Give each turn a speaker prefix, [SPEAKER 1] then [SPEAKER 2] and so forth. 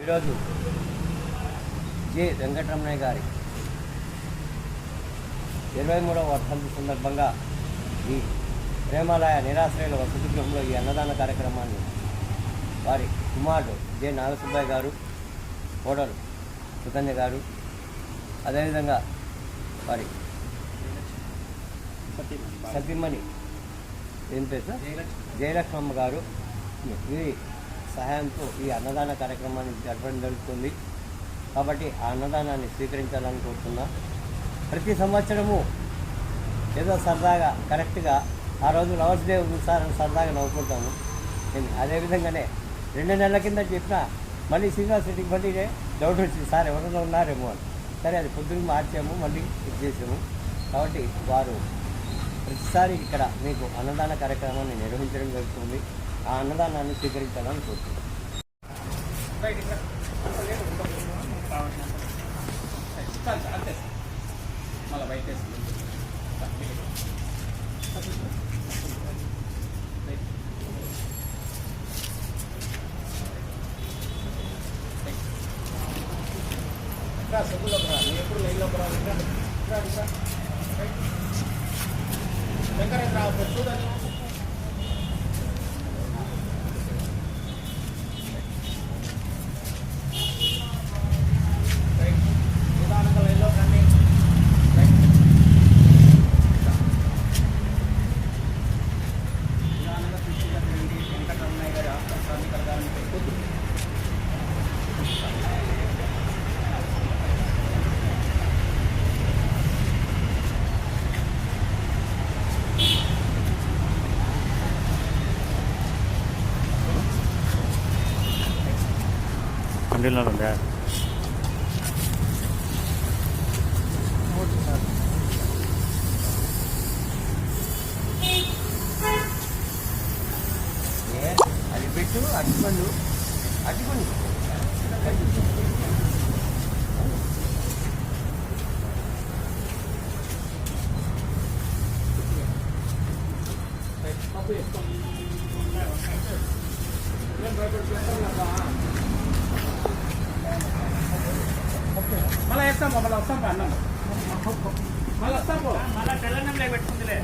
[SPEAKER 1] ఈరోజు జె వెంకటరమణయ్య గారి ఇరవై మూడవ వర్ధంతి సందర్భంగా ఈ ప్రేమాలయ నిరాశ్రయుల వసతి గృహంలో ఈ అన్నదాన కార్యక్రమాన్ని వారి కుమారుడు జె నాగసుబ్బయ్య గారు కోడలు సుకన్య గారు అదేవిధంగా వారి సతీమణి. ఏం పేరు జయలక్ష్మమ్మ గారు. వీరి సహాయంతో ఈ అన్నదాన కార్యక్రమాన్ని జరపడం జరుగుతుంది. కాబట్టి ఆ అన్నదానాన్ని స్వీకరించాలని కోరుతున్నా. ప్రతి సంవత్సరము ఏదో సరదాగా కరెక్ట్గా ఆ రోజు లవర్స్ డే ఉంది సార్ అని సరదాగా నవ్వుకుంటాము. నేను అదేవిధంగానే రెండు నెలల కింద చెప్పినా మళ్ళీ శ్రీనివాస్ రెడ్డికి మళ్ళీ డౌట్ వచ్చింది. సార్ ఎవరైనా ఉన్నారేమో అని. సరే అది పొద్దున్న మార్చాము మళ్ళీ ఇది చేసాము. కాబట్టి వారు ప్రతిసారి ఇక్కడ మీకు అన్నదాన కార్యక్రమాన్ని నిర్వహించడం జరుగుతుంది. ఆ అన్నదానాన్ని స్వీకరించాలని కోరుతున్నాను
[SPEAKER 2] ఇంకా సబ్బులోకి రా ఎప్పుడు లైన్లోకి రా ఇంకా ఇంకా ఇంకా చూడండి
[SPEAKER 3] కంటిన్యూలో ఉందా
[SPEAKER 1] ఏ, అది పెట్టు అట్టుపండు అట్టుపండు
[SPEAKER 2] మళ్ళీ వేస్తాం మళ్ళీ వస్తాం అన్నం. మళ్ళీ వస్తాం మళ్ళీ తెల్లన్నంలో పెట్టుకుందిలే.